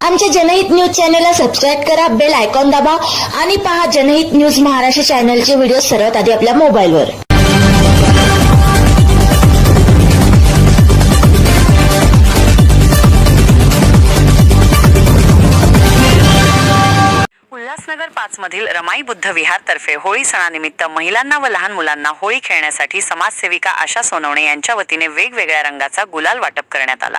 आमच्या जनहित न्यूज चॅनलला सबस्क्राईब करा बेल आयकॉन दाबा आणि पहा जनहित न्यूज महाराष्ट्र चॅनलचे व्हिडिओ सर्वात आधी आपल्या मोबाईलवर. उल्हासनगर पाच मधील रमाई बुद्ध विहार तर्फे होळी सणानिमित्त महिलांना व लहान मुलांना होळी खेळण्यासाठी समाजसेविका आशा सोनवणे यांच्या वतीने वेगवेगळ्या रंगाचा गुलाल वाटप करण्यात आला.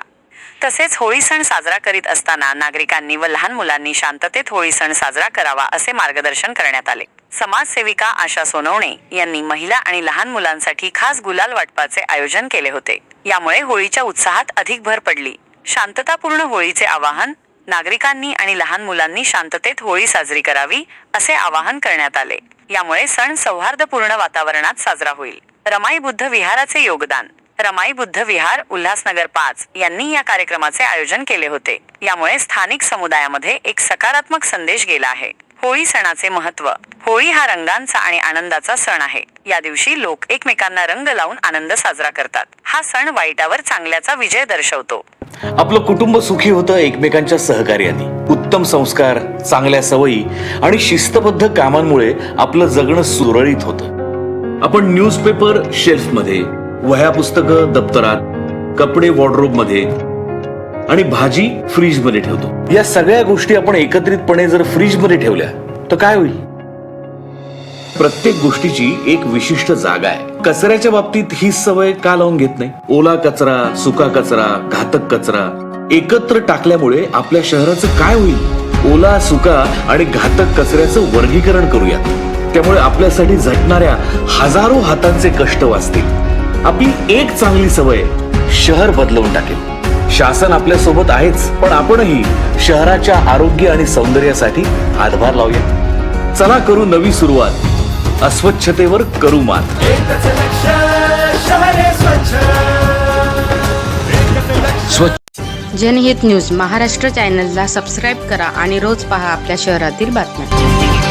तसेच होळी सण साजरा करीत असताना नागरिकांनी व लहान मुलांनी शांततेत होळी सण साजरा करावा असे मार्गदर्शन करण्यात आले. समाजसेविका आशा सोनवणे यांनी महिला आणि लहान मुलांसाठी खास गुलाल वाटपाचे आयोजन केले होते. यामुळे होळीच्या उत्साहात अधिक भर पडली. शांततापूर्ण होळीचे आवाहन नागरिकांनी आणि लहान मुलांनी शांततेत होळी साजरी करावी असे आवाहन करण्यात आले. यामुळे सण सौहार्दपूर्ण वातावरणात साजरा होईल. रमाई बुद्ध विहाराचे योगदान रमाई बुद्ध विहार उल्हासनगर पाच यांनी या कार्यक्रमाचे आयोजन केले होते. यामुळे स्थानिक समुदायामध्ये एक सकारात्मक संदेश गेला आहे. होळी सणाचे महत्त्व होळी हा रंगांचा आणि आनंदाचा सण आहे. या दिवशी लोक एकमेकांना रंग लावून आनंद साजरा करतात. हा सण वाईटावर चांगल्याचा विजय दर्शवतो. आपलं कुटुंब सुखी होतं एकमेकांच्या सहकार्याने. उत्तम संस्कार चांगल्या सवयी आणि शिस्तबद्ध कामांमुळे आपलं जगणं सुरळीत होतं. आपण न्यूजपेपर शेल्फमध्ये वह्या पुस्तकं दप्तरात कपडे वॉर्डरोबमध्ये आणि भाजी फ्रीजमध्ये ठेवतो. या सगळ्या गोष्टी आपण एकत्रितपणे जर फ्रीजमध्ये ठेवल्या तर काय होईल? प्रत्येक गोष्टीची एक विशिष्ट जागा आहे. कचऱ्याच्या बाबतीत ही सवय का लावून घेत नाही? ओला कचरा सुका कचरा घातक कचरा एकत्र टाकल्यामुळे आपल्या शहराचं काय होईल? ओला सुका आणि घातक कचऱ्याचं वर्गीकरण करूयात. त्यामुळे आपल्यासाठी झटणाऱ्या हजारो हातांचे कष्ट वाचतील. आपली एक चांगली सवय. शहर बदलवून टाकेल. शासन आपल्यासोबत आहेच पण आपणही शहराच्या आरोग्य आणि सौंदर्यासाठी हातभार लावूया. चला करू नवी सुरुवात. अस्वच्छतेवर करू मात जनहित न्यूज महाराष्ट्र चॅनलला सबस्क्राईब करा आणि रोज पहा आपल्या शहरातील बातम्या.